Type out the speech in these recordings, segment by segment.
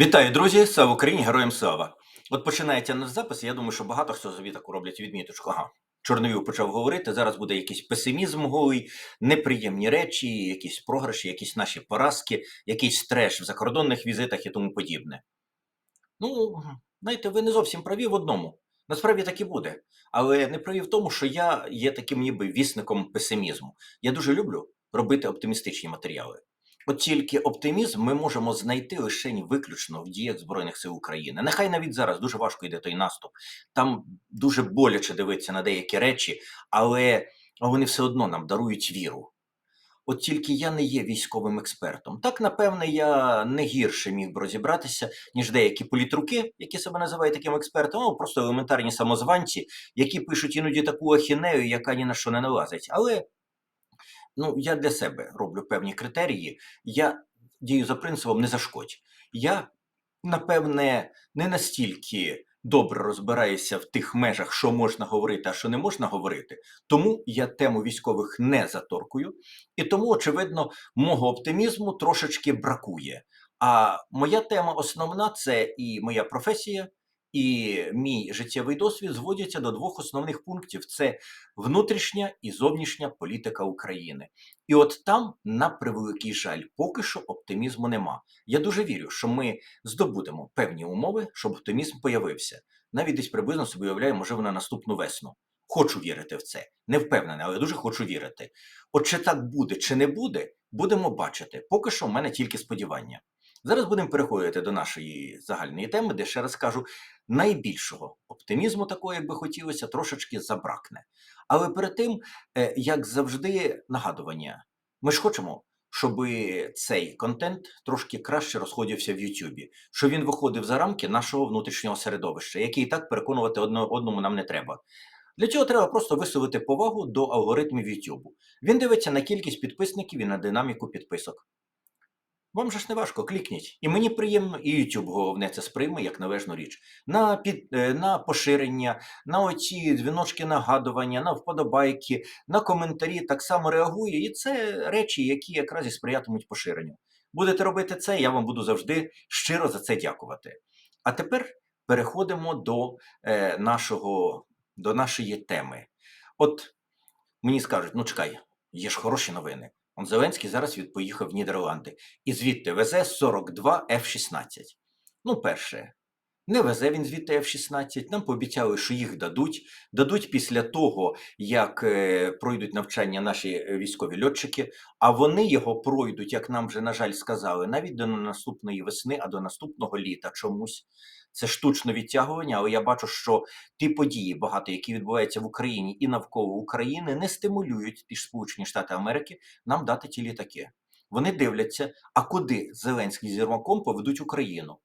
Вітаю, друзі! Слава Україні! Героям слава! От починається наш запис. Я думаю, що багато хто собі таку роблять відміточку. Ага, Чорновіл почав говорити. Зараз буде якийсь песимізм голий, неприємні речі, якісь програші, якісь наші поразки, якийсь треш в закордонних візитах і тому подібне. Ну, знаєте, ви не зовсім праві в одному. Насправді так і буде. Але не праві в тому, що я є таким ніби вісником песимізму. Я дуже люблю робити оптимістичні матеріали. От тільки оптимізм ми можемо знайти лише виключно в діях Збройних сил України. Нехай навіть зараз дуже важко йде той наступ. Там дуже боляче дивитися на деякі речі, але вони все одно нам дарують віру. От тільки я не є військовим експертом. Так, напевне, я не гірше міг би розібратися, ніж деякі політруки, які себе називають таким експертом, або просто елементарні самозванці, які пишуть іноді таку ахінею, яка ні на що не налазить. Але ну, я для себе роблю певні критерії. Я дію за принципом не зашкодь. Я, напевне, не настільки добре розбираюся в тих межах, що можна говорити, а що не можна говорити. Тому я тему військових не заторкую, і тому, очевидно, мого оптимізму трошечки бракує. А моя тема основна це і моя професія, і мій життєвий досвід зводяться до двох основних пунктів: це внутрішня і зовнішня політика України. І от там, на превеликий жаль, поки що оптимізму нема. Я дуже вірю, що ми здобудемо певні умови, щоб оптимізм появився. Навіть десь приблизно собі уявляю, можливо, на наступну весну. Хочу вірити в це. Не впевнений, але дуже хочу вірити. От чи так буде, чи не буде, будемо бачити. Поки що в мене тільки сподівання. Зараз будемо переходити до нашої загальної теми, де ще раз кажу, найбільшого оптимізму такого, як би хотілося, трошечки забракне. Але перед тим, е, як завжди, нагадування, ми ж хочемо, щоб цей контент трошки краще розходився в Ютубі, щоб він виходив за рамки нашого внутрішнього середовища, який і так переконувати одному нам не треба. Для цього треба просто висловити повагу до алгоритмів YouTube. Він дивиться на кількість підписників і на динаміку підписок. Вам же ж не важко, клікніть. І мені приємно, і YouTube головне це сприйме як належну річ. На під, е, на поширення, на оці дзвіночки нагадування, на вподобайки, на коментарі так само реагує. І це речі, які якраз і сприятимуть поширенню. Будете робити це, я вам буду завжди щиро за це дякувати. А тепер переходимо до, е, нашого, до нашої теми. От мені скажуть: ну чекай, є ж хороші новини. Он Зеленський зараз від поїхав в Нідерланди і звідти везе 42 F-16. Ну, перше, не везе він звідти F-16. Нам пообіцяли, що їх дадуть. Дадуть після того, як е, пройдуть навчання наші е, військові льотчики, а вони його пройдуть, як нам вже, на жаль, сказали, навіть до наступної весни, а до наступного літа чомусь. Це штучне відтягування, але я бачу, що ті події, багато, які відбуваються в Україні і навколо України, не стимулюють ті ж Сполучені Штати Америки нам дати ті літаки. Вони дивляться, а куди Зеленський з Єрмаком поведуть Україну.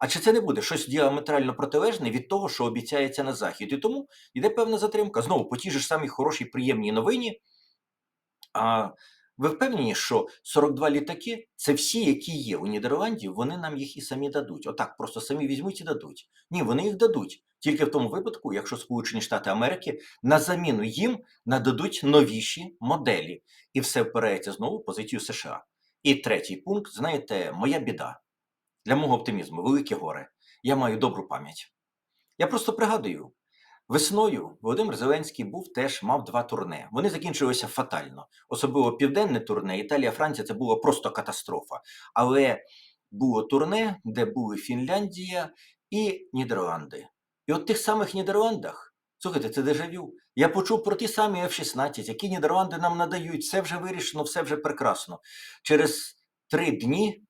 А чи це не буде щось діаметрально протилежне від того, що обіцяється на захід? І тому йде певна затримка. Знову по тій ж самій хорошій приємній новині. А ви впевнені, що 42 літаки це всі, які є у Нідерланді, вони нам їх і самі дадуть. Отак, просто самі візьмуть і дадуть. Ні, вони їх дадуть. Тільки в тому випадку, якщо Сполучені Штати Америки на заміну їм нададуть новіші моделі, і все впирається знову в позицію США. І третій пункт, знаєте, моя біда для мого оптимізму, велике горе. Я маю добру пам'ять. Я просто пригадую, весною Володимир Зеленський був теж мав два турне. Вони закінчилися фатально. Особливо південне турне, Італія, Франція це було просто катастрофа. Але було турне, де були Фінляндія і Нідерланди. І от тих самих Нідерландах, слухайте, це дежавю. Я почув про ті самі F-16, які Нідерланди нам надають. Все вже вирішено, все вже прекрасно. Через три дні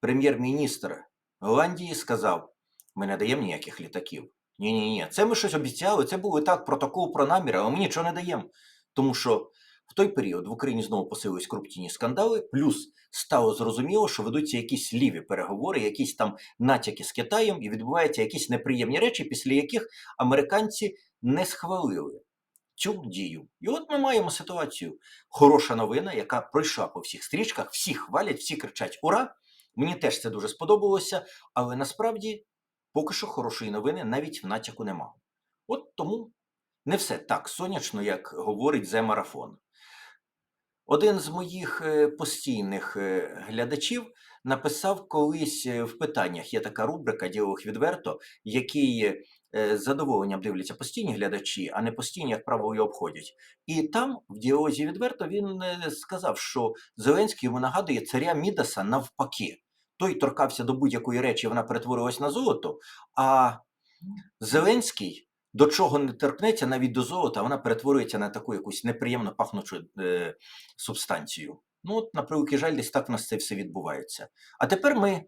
прем'єр-міністр Голландії сказав: ми не даємо ніяких літаків. Ні, ні, ні, це ми щось обіцяли. Це був так протокол про наміри, але ми нічого не даємо. Тому що в той період в Україні знову посилились корупційні скандали, плюс стало зрозуміло, що ведуться якісь ліві переговори, якісь там натяки з Китаєм, і відбуваються якісь неприємні речі, після яких американці не схвалили цю дію. І от ми маємо ситуацію. Хороша новина, яка пройшла по всіх стрічках, всі хвалять, всі кричать Ура! Мені теж це дуже сподобалося, але насправді поки що хорошої новини навіть в натяку нема. От тому не все так сонячно, як говорить зе марафон. Один з моїх е, постійних е, глядачів написав колись е, в питаннях. Є така рубрика Діалог відверто, який з задоволенням дивляться постійні глядачі, а не постійні, як правило, його обходять. І там, в діалозі відверто, він сказав, що Зеленський йому нагадує царя Мідаса навпаки. Той торкався до будь-якої речі, вона перетворилась на золото, а Зеленський до чого не торкнеться, навіть до золота, вона перетворюється на таку якусь неприємно пахнучу е, субстанцію. Ну, от, на превеликий жаль, десь так в нас це все відбувається. А тепер ми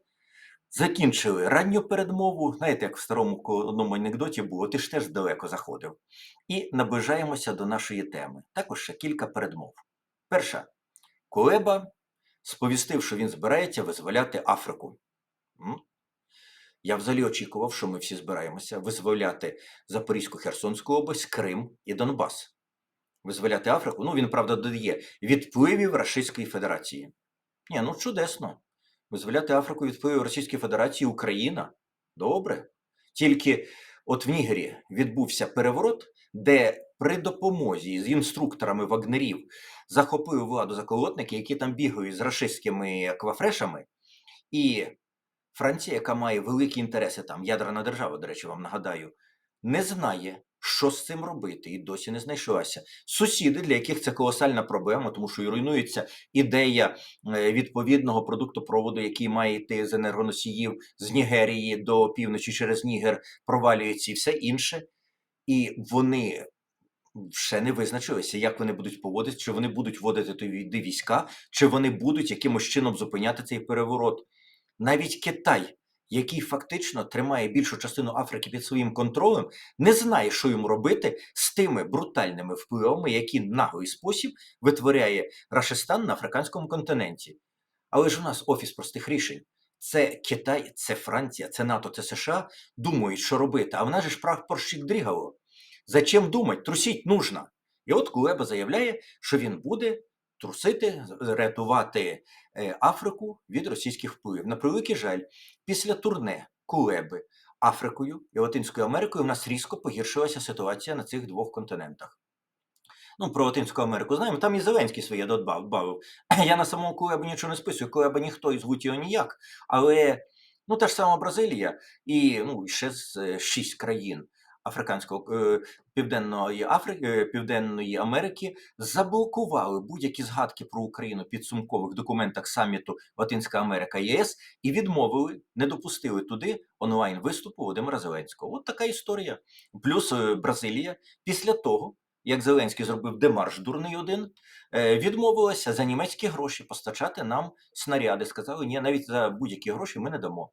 закінчили ранню передмову. Знаєте, як в старому одному анекдоті було, ти ж теж далеко заходив. І наближаємося до нашої теми. Також ще кілька передмов. Перша. Кулеба сповістив, що він збирається визволяти Африку. Я взагалі очікував, що ми всі збираємося визволяти Запорізьку Херсонську область, Крим і Донбас. Визволяти Африку. Ну, він, правда, додає від впливів Російської Федерації. Ні, ну чудесно. Визволяти Африку від впливів Російської Федерації Україна. Добре. Тільки от в Нігері відбувся переворот, де при допомозі з інструкторами вагнерів захопили владу заколотники, які там бігають з рашистськими аквафрешами, і Франція, яка має великі інтереси там, ядерна держава, до речі, вам нагадаю, не знає, що з цим робити, і досі не знайшлася. Сусіди, для яких це колосальна проблема, тому що і руйнується ідея е, відповідного продуктопроводу, який має йти з енергоносіїв з Нігерії до півночі через Нігер, провалюється і все інше. І вони ще не визначилися, як вони будуть поводити, чи вони будуть вводити туди війська, чи вони будуть якимось чином зупиняти цей переворот. Навіть Китай, який фактично тримає більшу частину Африки під своїм контролем, не знає, що йому робити з тими брутальними впливами, які наглий спосіб витворяє Рашистан на африканському континенті. Але ж у нас офіс простих рішень. Це Китай, це Франція, це НАТО, це США думають, що робити. А в нас же ж прапорщик дрігало. Зачем думать? Трусіть нужно. І от Кулеба заявляє, що він буде трусити, рятувати е, Африку від російських впливів. На превеликий жаль, після турне Кулеби Африкою і Латинською Америкою в нас різко погіршилася ситуація на цих двох континентах. Ну, про Латинську Америку знаємо, там і Зеленський своє додбав. Я на самому Кулебу нічого не списую, Кулеба ніхто і звуть його ніяк. Але ну, та ж сама Бразилія і ну, ще з е, шість країн Африканського е, Південної Африки, е, Південної Америки заблокували будь-які згадки про Україну в підсумкових документах саміту Латинська Америка ЄС і відмовили, не допустили туди онлайн виступу Володимира Зеленського. От така історія. Плюс е, Бразилія після того, як Зеленський зробив демарш дурний один, відмовилася за німецькі гроші постачати нам снаряди. Сказали, ні, навіть за будь-які гроші ми не дамо.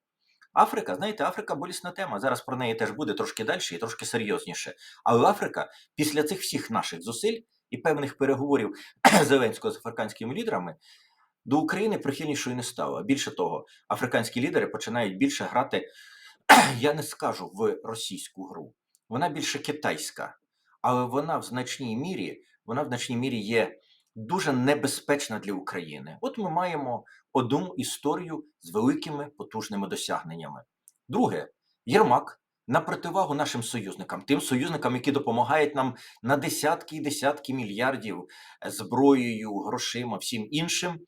Африка, знаєте, Африка болісна тема. Зараз про неї теж буде трошки далі і трошки серйозніше. Але Африка після цих всіх наших зусиль і певних переговорів Зеленського з африканськими лідерами до України прихильнішою не стала. Більше того, африканські лідери починають більше грати, я не скажу в російську гру. Вона більше китайська, але вона в значній мірі, вона в значній мірі є дуже небезпечна для України. От ми маємо одну історію з великими потужними досягненнями. Друге, Єрмак на противагу нашим союзникам, тим союзникам, які допомагають нам на десятки і десятки мільярдів зброєю, грошима, всім іншим.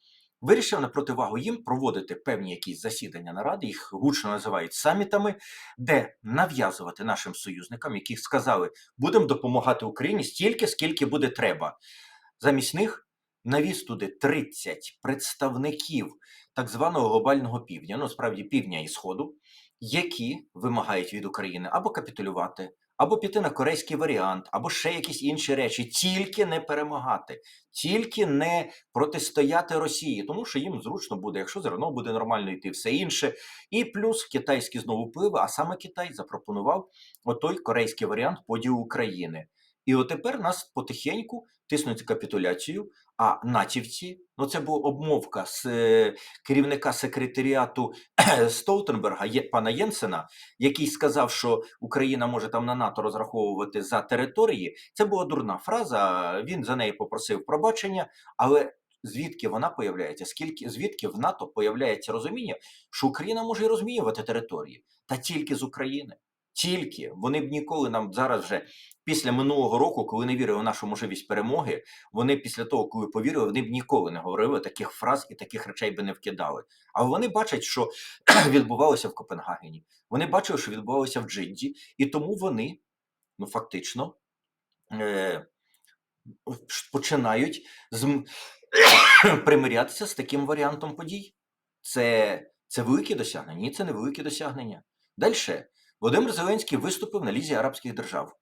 Вирішив на противагу їм проводити певні якісь засідання наради, їх гучно називають самітами, де нав'язувати нашим союзникам, які сказали, будемо допомагати Україні стільки, скільки буде треба. Замість них навіз туди 30 представників так званого глобального півдня, ну справді півдня і сходу, які вимагають від України або капітулювати, або піти на корейський варіант, або ще якісь інші речі, тільки не перемагати, тільки не протистояти Росії, тому що їм зручно буде, якщо зерно буде нормально йти, все інше. І плюс китайські знову впливи, а саме Китай запропонував отой корейський варіант поділу України. І от тепер нас потихеньку тиснуть капітуляцію. А натівці, ну це була обмовка з е, керівника секретаріату Столтенберга, пана Єнсена, який сказав, що Україна може там на НАТО розраховувати за території. Це була дурна фраза. Він за неї попросив пробачення, але. Звідки вона появляється? Скільки звідки в НАТО появляється розуміння, що Україна може і розмінювати території, та тільки з України, Тільки вони б ніколи нам зараз вже після минулого року, коли не вірили в нашу можливість перемоги, вони після того, коли повірили, вони б ніколи не говорили таких фраз і таких речей би не вкидали. Але вони бачать, що відбувалося в Копенгагені. Вони бачили, що відбувалося в Джидді, і тому вони, ну фактично, е, починають з, примирятися з таким варіантом подій. Це, це великі досягнення. Ні, це не великі досягнення. Далі. Володимир Зеленський виступив на Лізі Арабських держав.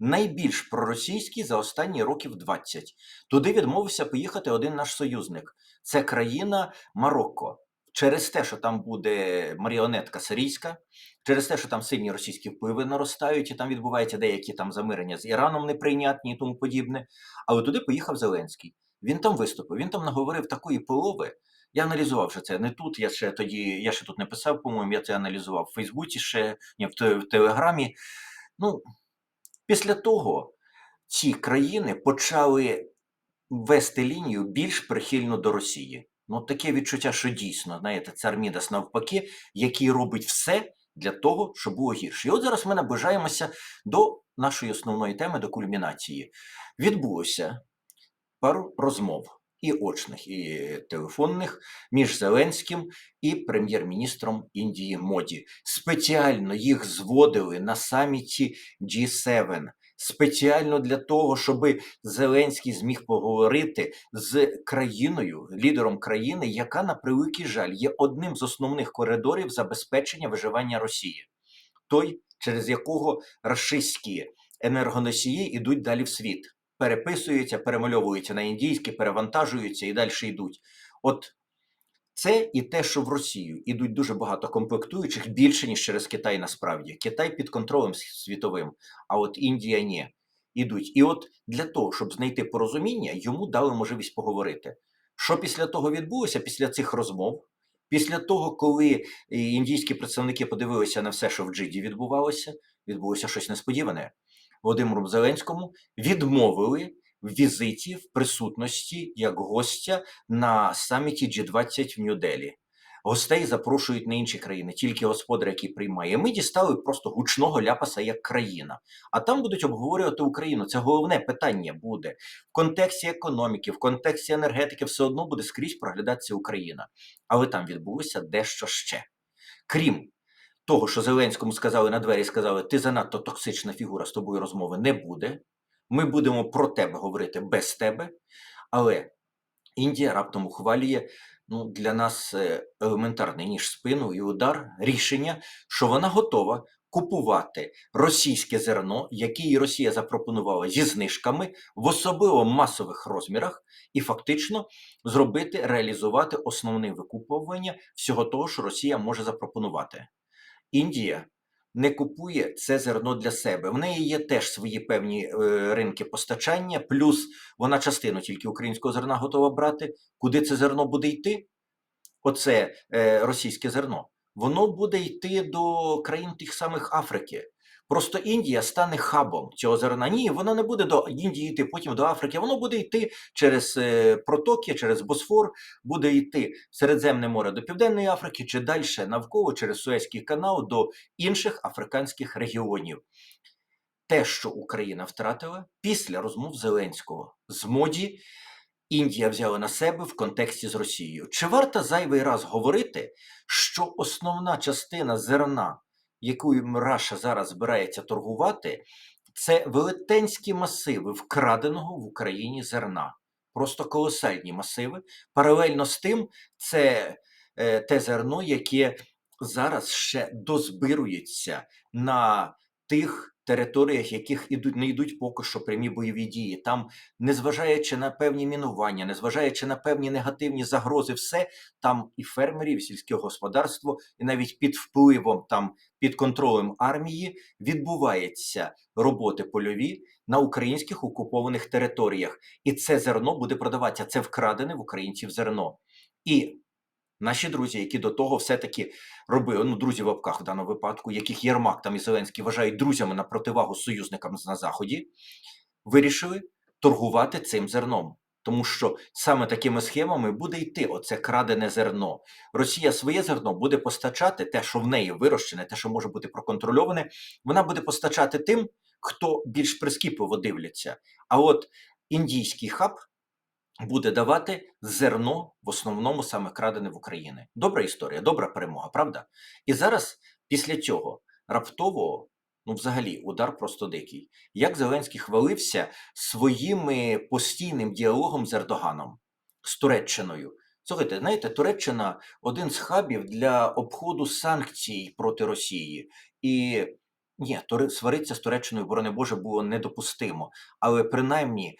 Найбільш проросійський за останні років 20. Туди відмовився поїхати один наш союзник. Це країна Марокко. Через те, що там буде маріонетка сирійська, через те, що там сильні російські впливи наростають, і там відбуваються деякі там замирення з Іраном неприйнятні і тому подібне. Але туди поїхав Зеленський. Він там виступив, він там наговорив такої полови. Я аналізував вже це не тут. Я ще тоді, я ще тут не писав, по-моєму, я це аналізував в Фейсбуці, ще ні, в, Телеграмі. Ну, після того ці країни почали вести лінію більш прихильно до Росії. Ну, таке відчуття, що дійсно, знаєте, цар Мідас навпаки, який робить все для того, щоб було гірше. І от зараз ми наближаємося до нашої основної теми, до кульмінації. Відбулося пару розмов і очних, і телефонних між Зеленським і прем'єр-міністром Індії Моді. Спеціально їх зводили на саміті G7. Спеціально для того, щоб Зеленський зміг поговорити з країною, лідером країни, яка на превеликий жаль є одним з основних коридорів забезпечення виживання Росії, той, через якого рашистські енергоносії йдуть далі в світ, переписуються, перемальовуються на індійські, перевантажуються і далі йдуть. От це і те, що в Росію ідуть дуже багато комплектуючих більше ніж через Китай. Насправді Китай під контролем світовим, а от Індія ні. Ідуть. І от для того, щоб знайти порозуміння, йому дали можливість поговорити. Що після того відбулося, після цих розмов, після того, коли е, індійські представники подивилися на все, що в Джиді відбувалося, відбулося щось несподіване. Володимиру Зеленському відмовили в візиті в присутності як гостя на саміті G20 в Нью-Делі. Гостей запрошують не інші країни, тільки господар, який приймає. Ми дістали просто гучного ляпаса як країна. А там будуть обговорювати Україну. Це головне питання буде в контексті економіки, в контексті енергетики, все одно буде скрізь проглядатися Україна. Але там відбулося дещо ще. Крім того, що Зеленському сказали на двері, сказали, ти занадто токсична фігура, з тобою розмови не буде. Ми будемо про тебе говорити без тебе. Але Індія раптом ухвалює ну, для нас е, елементарний ніж спину і удар рішення, що вона готова купувати російське зерно, яке їй Росія запропонувала зі знижками в особливо масових розмірах, і фактично зробити, реалізувати основне викуповування всього того, що Росія може запропонувати. Індія не купує це зерно для себе. В неї є теж свої певні е, ринки постачання, плюс вона частину тільки українського зерна готова брати. Куди це зерно буде йти? Оце е, російське зерно. Воно буде йти до країн тих самих Африки. Просто Індія стане хабом цього зерна. Ні, воно не буде до Індії йти, потім до Африки. Воно буде йти через е, протоки, через Босфор, буде йти в Середземне море до Південної Африки чи далі навколо через Суезький канал до інших африканських регіонів. Те, що Україна втратила після розмов Зеленського з моді, Індія взяла на себе в контексті з Росією. Чи варто зайвий раз говорити, що основна частина зерна, якою Раша зараз збирається торгувати, це велетенські масиви вкраденого в Україні зерна. Просто колосальні масиви. Паралельно з тим, це е, те зерно, яке зараз ще дозбирується на тих територіях, яких ідуть, не йдуть поки що прямі бойові дії. Там, незважаючи на певні мінування, незважаючи на певні негативні загрози, все там і фермерів, і сільське господарство, і навіть під впливом там під контролем армії відбуваються роботи польові на українських окупованих територіях, і це зерно буде продаватися. Це вкрадене в українців зерно. І наші друзі, які до того все-таки робили, ну друзі в лапках в даному випадку, яких Єрмак там і Зеленський вважають друзями на противагу союзникам на заході, вирішили торгувати цим зерном. Тому що саме такими схемами буде йти оце крадене зерно. Росія своє зерно буде постачати, те, що в неї вирощене, те, що може бути проконтрольоване, вона буде постачати тим, хто більш прискіпливо дивляться. А от індійський хаб буде давати зерно в основному саме крадене в Україні. Добра історія, добра перемога, правда? І зараз, після цього, раптово, ну взагалі, удар просто дикий. Як Зеленський хвалився своїми постійним діалогом з Ердоганом, з Туреччиною. Слухайте, знаєте, Туреччина один з хабів для обходу санкцій проти Росії. І ні, сваритися з Туреччиною, борони Боже, було недопустимо. Але принаймні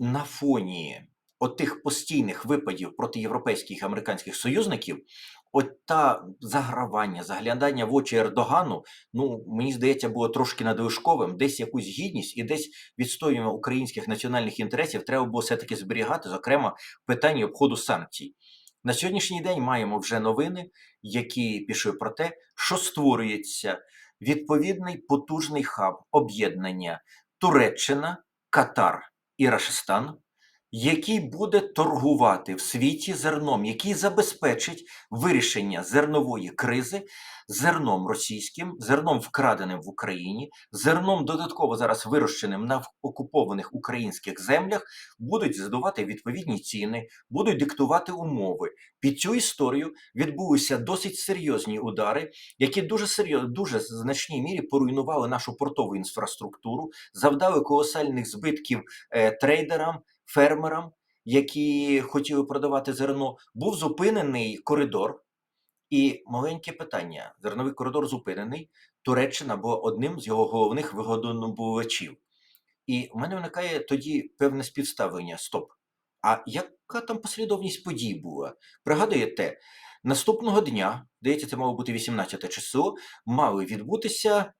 на фоні отих постійних випадів проти європейських і американських союзників, от та загравання, заглядання в очі Ердогану, ну мені здається, було трошки надлишковим. Десь якусь гідність і десь відстоювання українських національних інтересів треба було все-таки зберігати, зокрема в питанні обходу санкцій. На сьогоднішній день маємо вже новини, які пішли про те, що створюється відповідний потужний хаб об'єднання Туреччина, Катар і Рашистан, який буде торгувати в світі зерном, який забезпечить вирішення зернової кризи зерном російським, зерном вкраденим в Україні, зерном додатково зараз вирощеним на окупованих українських землях, будуть задавати відповідні ціни, будуть диктувати умови. Під цю історію відбулися досить серйозні удари, які дуже серйозно, дуже в значній мірі поруйнували нашу портову інфраструктуру, завдали колосальних збитків е, трейдерам, фермерам, які хотіли продавати зерно. Був зупинений коридор. І маленьке питання: зерновий коридор зупинений. Туреччина була одним з його головних вигодонабувачів. І в мене виникає тоді певне співставлення. Стоп. А яка там послідовність подій була? Пригадуєте, наступного дня, здається, це мало бути 18 число, мали відбутися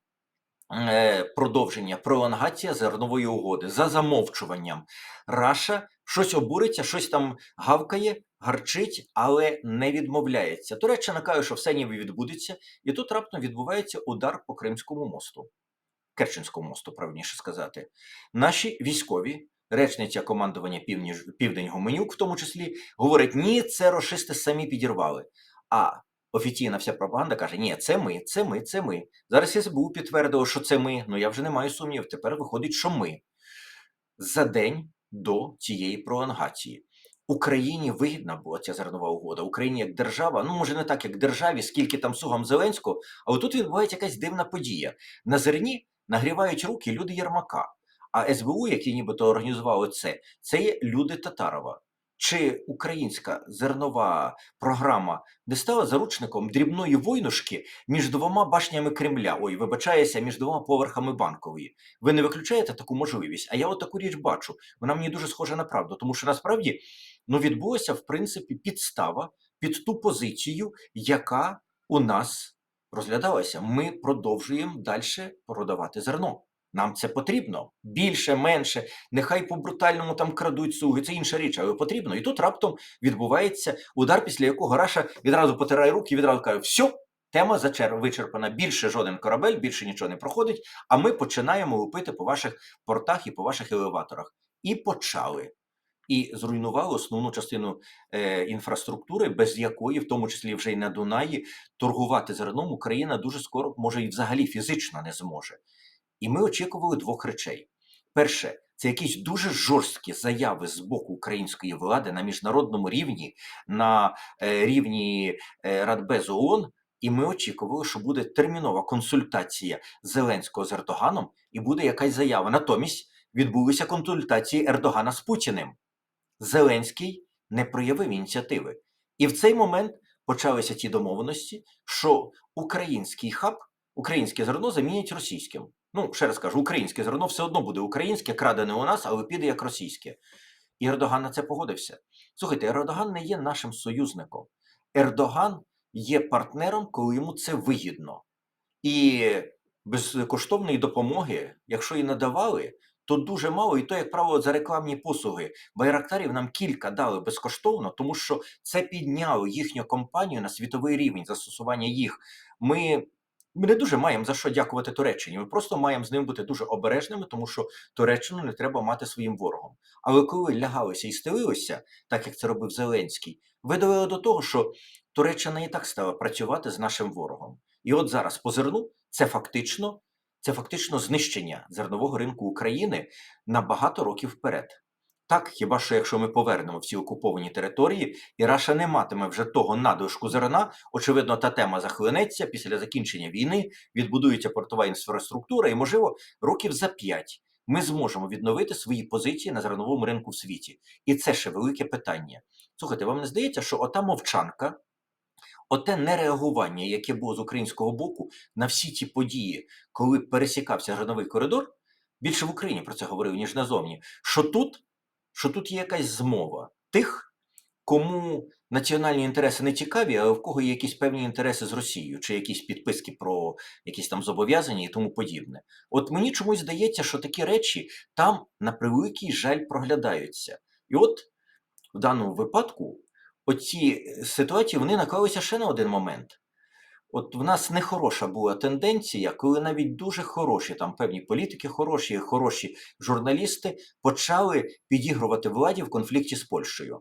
е, продовження, пролонгація зернової угоди за замовчуванням. Раша щось обуриться, щось там гавкає, гарчить, але не відмовляється. Туреччина каже, що все ніби відбудеться, і тут раптом відбувається удар по Кримському мосту. Керченському мосту, правильніше сказати. Наші військові, речниця командування Півніж, Південь Гуменюк, в тому числі, говорить: ні, це рашисти самі підірвали. А офіційна вся пропаганда каже: ні, це ми, це ми, це ми. Зараз СБУ підтвердило, що це ми. Ну я вже не маю сумнівів. Тепер виходить, що ми за день до цієї пролонгації. Україні вигідна була ця зернова угода. Україні як держава, ну може не так, як державі, скільки там сугам Зеленського, але тут відбувається якась дивна подія. На зерні нагрівають руки люди Єрмака. А СБУ, які нібито організували це, це є люди Татарова. Чи українська зернова програма не стала заручником дрібної войнушки між двома башнями Кремля? Ой, вибачаюся, між двома поверхами банкової. Ви не виключаєте таку можливість? А я от таку річ бачу. Вона мені дуже схожа на правду, тому що насправді ну, відбулася в принципі підстава під ту позицію, яка у нас розглядалася. Ми продовжуємо далі продавати зерно. Нам це потрібно більше, менше. Нехай по брутальному там крадуть суги, це інша річ, але потрібно. І тут раптом відбувається удар, після якого Раша відразу потирає руки і відразу каже: все, тема вичерпана. Більше жоден корабель, більше нічого не проходить. А ми починаємо лупити по ваших портах і по ваших елеваторах. І почали. І зруйнували основну частину е, інфраструктури, без якої, в тому числі вже й на Дунаї, торгувати зерном Україна дуже скоро може і взагалі фізично не зможе. І ми очікували двох речей: перше, це якісь дуже жорсткі заяви з боку української влади на міжнародному рівні, на е, рівні е, Радбезу ООН. І ми очікували, що буде термінова консультація Зеленського з Ердоганом, і буде якась заява. Натомість відбулися консультації Ердогана з Путіним. Зеленський не проявив ініціативи. І в цей момент почалися ті домовленості, що український хаб, українське зерно замінять російським. Ну, ще раз кажу, українське зерно все одно буде українське, крадене у нас, але піде як російське. І Ердоган на це погодився. Слухайте, Ердоган не є нашим союзником. Ердоган є партнером, коли йому це вигідно. І безкоштовної допомоги, якщо і надавали, то дуже мало, і то, як правило, за рекламні послуги. Байрактарів нам кілька дали безкоштовно, тому що це підняло їхню компанію на світовий рівень застосування їх. Ми Ми не дуже маємо за що дякувати Туреччині. Ми просто маємо з ним бути дуже обережними, тому що Туреччину не треба мати своїм ворогом. Але коли лягалися і стелилися, так як це робив Зеленський, ви довели до того, що Туреччина і так стала працювати з нашим ворогом. І от зараз по зерну це фактично, це фактично знищення зернового ринку України на багато років вперед. Так, хіба що якщо ми повернемо всі окуповані території, і Раша не матиме вже того надлишку зерна, очевидно, та тема захлинеться після закінчення війни, відбудується портова інфраструктура, і, можливо, років за п'ять ми зможемо відновити свої позиції на зерновому ринку в світі. І це ще велике питання. Слухайте, вам не здається, що ота мовчанка, оте нереагування, яке було з українського боку на всі ті події, коли пересікався зерновий коридор, більше в Україні про це говорив, ніж назовні, що тут що тут є якась змова тих, кому національні інтереси не цікаві, а в кого є якісь певні інтереси з Росією, чи якісь підписки про якісь там зобов'язання і тому подібне. От мені чомусь здається, що такі речі там на превеликий жаль проглядаються. І от в даному випадку оці ситуації вони наклалися ще на один момент. От в нас нехороша була тенденція, коли навіть дуже хороші, там певні політики, хороші, хороші журналісти почали підігрувати владі в конфлікті з Польщею.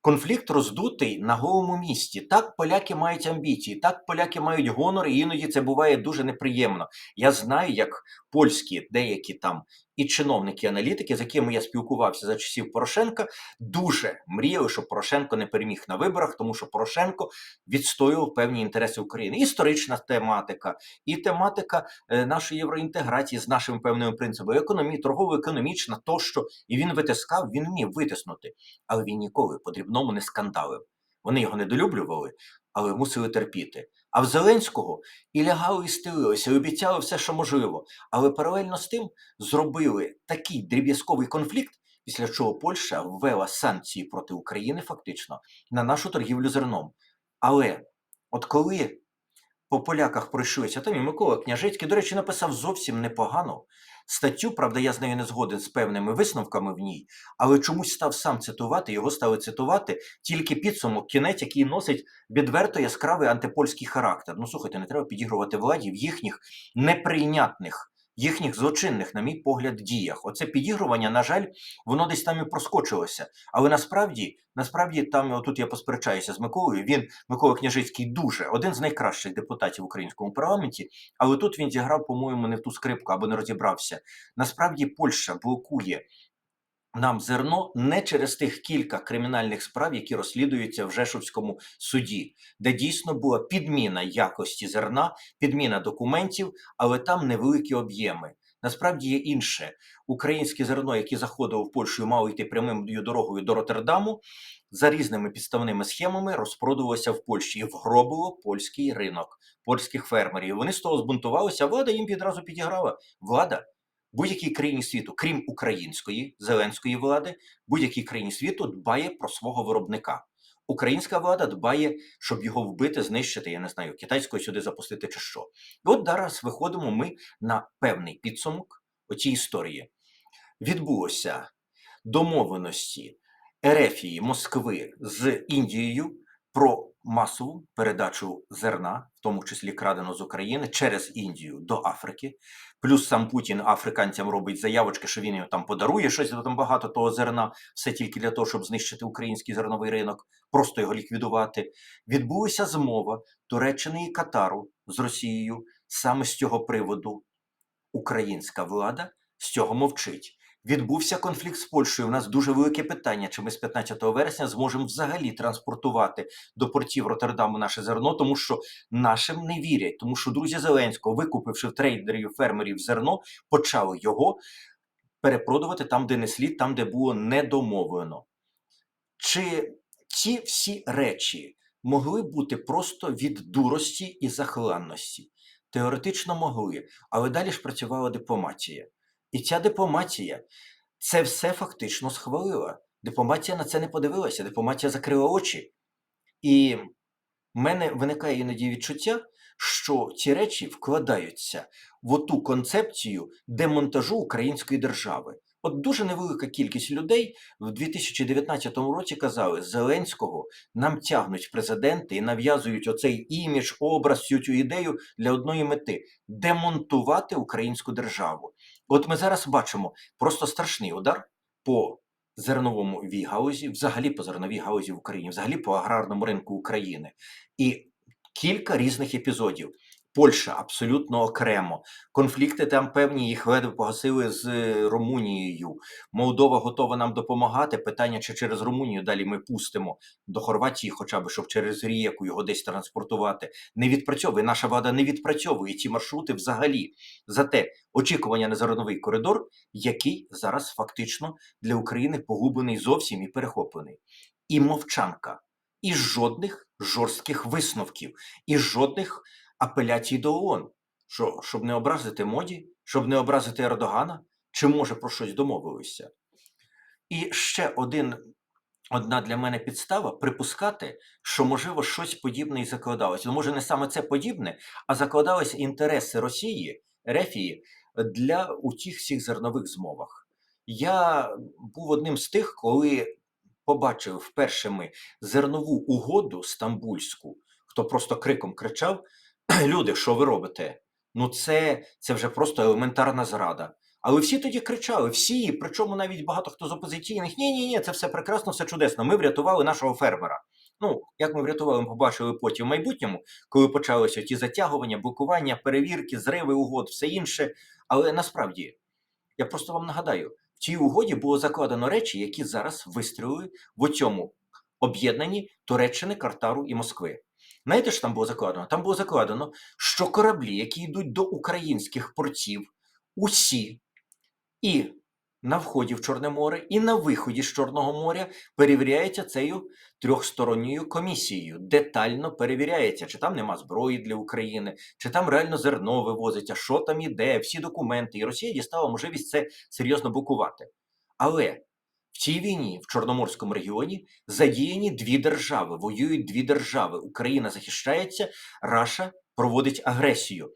Конфлікт роздутий на голому місці. Так поляки мають амбіції, так поляки мають гонор, і іноді це буває дуже неприємно. Я знаю, як польські деякі там і чиновники, і аналітики, з якими я спілкувався за часів Порошенка, дуже мріяли, щоб Порошенко не переміг на виборах, тому що Порошенко відстоював певні інтереси України. Історична тематика, і тематика е, нашої євроінтеграції з нашими певними принципами, економії, торгово-економічна тощо. І він витискав, він вмів витиснути, але він ніколи по дрібному не скандалив. Вони його недолюблювали, але мусили терпіти. А в Зеленського і лягали, і стелилися, і обіцяли все, що можливо. Але паралельно з тим зробили такий дріб'язковий конфлікт, після чого Польща ввела санкції проти України фактично на нашу торгівлю зерном. Але от коли по поляках пройшлися, там і Микола Княжицький, до речі, написав зовсім непогано статтю, правда, я з нею не згоден з певними висновками в ній, але чомусь став сам цитувати, його стали цитувати тільки підсумок, кінець, який носить відверто яскравий антипольський характер. Ну, слухайте, не треба підігрувати владі в їхніх неприйнятних їхніх злочинних, на мій погляд, діях. Оце підігрування, на жаль, воно десь там і проскочилося. Але насправді, насправді, там отут я посперечаюся з Миколою. Він Микола Княжицький дуже один з найкращих депутатів в українському парламенті. Але тут він зіграв, по-моєму, не в ту скрипку або не розібрався. Насправді, Польща блокує нам зерно не через тих кілька кримінальних справ, які розслідуються в Жешовському суді, де дійсно була підміна якості зерна, підміна документів, але там невеликі об'єми. Насправді є інше. Українське зерно, яке заходило в Польщу, мало йти прямою дорогою до Роттердаму, за різними підставними схемами розпродувалося в Польщі і вгробило польський ринок, польських фермерів. Вони з того збунтувалися, влада їм відразу підіграла. Влада будь-якій країні світу, крім української зеленської влади, будь-якій країні світу дбає про свого виробника. Українська влада дбає, щоб його вбити, знищити, я не знаю, китайською сюди запустити чи що. І от зараз виходимо ми на певний підсумок оцій історії. Відбулося домовленості Ерефії Москви з Індією про масову передачу зерна, в тому числі крадено з України, через Індію до Африки. Плюс сам Путін африканцям робить заявочки, що він їм там подарує щось там багато того зерна, все тільки для того, щоб знищити український зерновий ринок, просто його ліквідувати. Відбулася змова Туреччини і Катару з Росією саме з цього приводу. Українська влада з цього мовчить. Відбувся конфлікт з Польщею. У нас дуже велике питання, чи ми з 15 вересня зможемо взагалі транспортувати до портів Роттердаму наше зерно, тому що нашим не вірять. Тому що друзі Зеленського, викупивши в трейдерів фермерів зерно, почали його перепродувати там, де не слід, там, де було недомовлено. Чи ці всі речі могли бути просто від дурості і захланності? Теоретично могли, але далі ж працювала дипломатія. І ця дипломатія це все фактично схвалила. Дипломатія на це не подивилася, дипломатія закрила очі. І в мене виникає іноді відчуття, що ці речі вкладаються в оту концепцію демонтажу української держави. От дуже невелика кількість людей в 2019 році казали, Зеленського нам тягнуть президенти і нав'язують оцей імідж, образ, цю ідею для одної мети демонтувати українську державу. От ми зараз бачимо просто страшний удар по зерновому вігаузі, взагалі по зерновій галузі в Україні, взагалі по аграрному ринку України. І кілька різних епізодів. Польща абсолютно окремо. Конфлікти там певні їх ледве погасили з е, Румунією. Молдова готова нам допомагати. Питання, чи через Румунію далі ми пустимо до Хорватії, хоча б щоб через Рієку його десь транспортувати. Не відпрацьовує. Наша влада не відпрацьовує ці маршрути взагалі. Зате очікування на зерновий коридор, який зараз фактично для України погублений зовсім і перехоплений. І мовчанка. І жодних жорстких висновків, і жодних апеляцій до ООН. Що, щоб не образити моді, щоб не образити Ердогана, чи може про щось домовилися? І ще один, одна для мене підстава припускати, що можливо щось подібне і закладалося. Ну, може, не саме це подібне, а закладалися інтереси Росії, Рефії для у тих всіх зернових змовах. Я був одним з тих, коли побачив вперше ми зернову угоду стамбульську, хто просто криком кричав: Люди, що ви робите? Ну, це, це вже просто елементарна зрада. Але всі тоді кричали, всі, причому навіть багато хто з опозиційних, ні, ні, ні, це все прекрасно, все чудесно. Ми врятували нашого фермера. Ну, як ми врятували, ми побачили потім в майбутньому, коли почалися ті затягування, блокування, перевірки, зриви угод, все інше. Але насправді, я просто вам нагадаю, в цій угоді було закладено речі, які зараз вистрілили в цьому об'єднанні Туреччини, Картару і Москви. Знаєте, що там було закладено? Там було закладено, що кораблі, які йдуть до українських портів, усі і на вході в Чорне море, і на виході з Чорного моря перевіряється цією трьохсторонньою комісією. Детально перевіряється, чи там нема зброї для України, чи там реально зерно вивозиться, що там іде, всі документи. І Росія дістала можливість це серйозно блокувати. Але цій війні в Чорноморському регіоні задіяні дві держави, воюють дві держави. Україна захищається, Раша проводить агресію.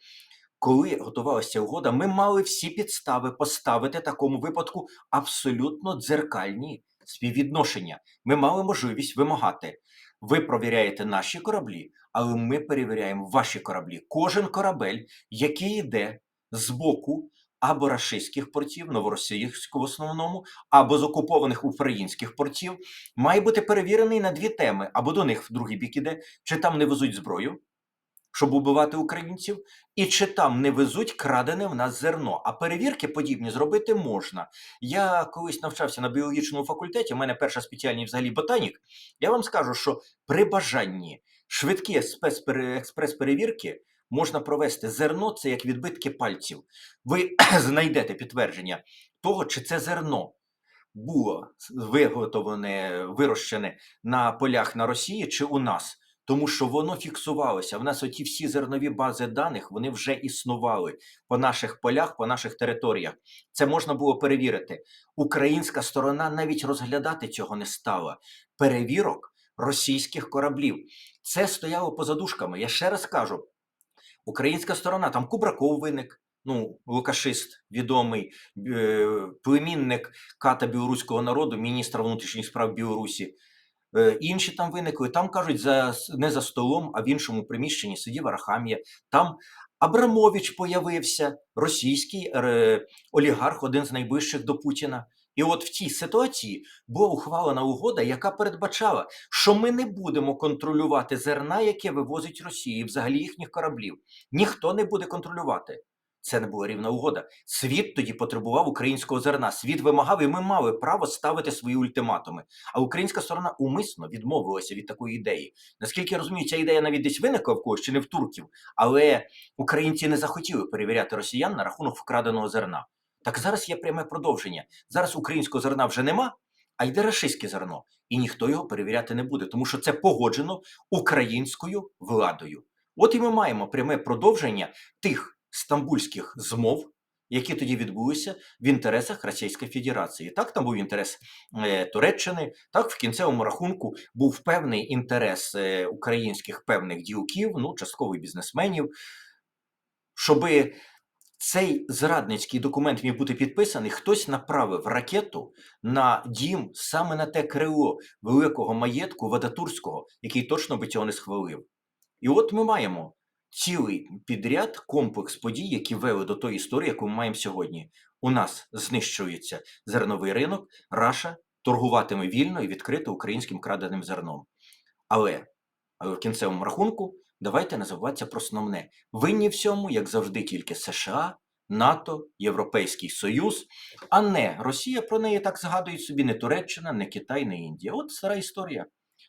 Коли готувалася угода, ми мали всі підстави поставити такому випадку абсолютно дзеркальні співвідношення. Ми мали можливість вимагати. Ви провіряєте наші кораблі, але ми перевіряємо ваші кораблі. Кожен корабель, який йде з боку або рашистських портів, новоросійську в основному, або з окупованих українських портів, має бути перевірений на дві теми: або до них в другий бік іде, чи там не везуть зброю, щоб убивати українців, і чи там не везуть крадене в нас зерно. А перевірки подібні зробити можна. Я колись навчався на біологічному факультеті. У мене перша спеціальність взагалі ботанік. Я вам скажу, що при бажанні швидкі експрес-перевірки можна провести зерно, це як відбитки пальців. Ви знайдете підтвердження того, чи це зерно було виготовлене, вирощене на полях на Росії чи у нас. Тому що воно фіксувалося. В нас оті всі зернові бази даних вони вже існували по наших полях, по наших територіях. Це можна було перевірити. Українська сторона навіть розглядати цього не стала. Перевірок російських кораблів. Це стояло поза дужками. Я ще раз кажу: українська сторона, там Кубраков виник. Ну, Лукашист, відомий е, племінник ката білоруського народу, міністра внутрішніх справ Білорусі. Е, інші там виникли. Там кажуть, за не за столом, а в іншому приміщенні сидів Арахамія. Там Абрамович появився, російський е, олігарх, один з найближчих до Путіна. І от в цій ситуації була ухвалена угода, яка передбачала, що ми не будемо контролювати зерна, яке вивозить Росія, і взагалі їхніх кораблів. Ніхто не буде контролювати. Це не була рівна угода. Світ тоді потребував українського зерна. Світ вимагав, і ми мали право ставити свої ультиматуми. А українська сторона умисно відмовилася від такої ідеї. Наскільки я розумію, ця ідея навіть десь виникла в когось чи не в турків, але українці не захотіли перевіряти росіян на рахунок вкраденого зерна. Так зараз є пряме продовження. Зараз українського зерна вже нема, а йде рашистське зерно, і ніхто його перевіряти не буде, тому що це погоджено українською владою. От і ми маємо пряме продовження тих стамбульських змов, які тоді відбулися в інтересах Російської Федерації. Так, там був інтерес е, Туреччини, так в кінцевому рахунку був певний інтерес е, українських певних ділків, ну частково бізнесменів, щоби цей зрадницький документ міг бути підписаний, хтось направив ракету на дім саме на те крило великого маєтку Вадатурського, який точно би цього не схвалив. І от ми маємо цілий підряд комплекс подій, які вели до тої історії, яку ми маємо сьогодні. У нас знищується зерновий ринок, Раша торгуватиме вільно і відкрито українським краденим зерном. Але, але в кінцевому рахунку давайте не про основне. Винні всьому, як завжди, тільки США, НАТО, Європейський Союз, а не Росія. Про неї так згадують собі не Туреччина, не Китай, не Індія. От стара історія.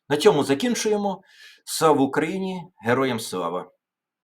На цьому закінчуємо. Слава Україні! Героям слава!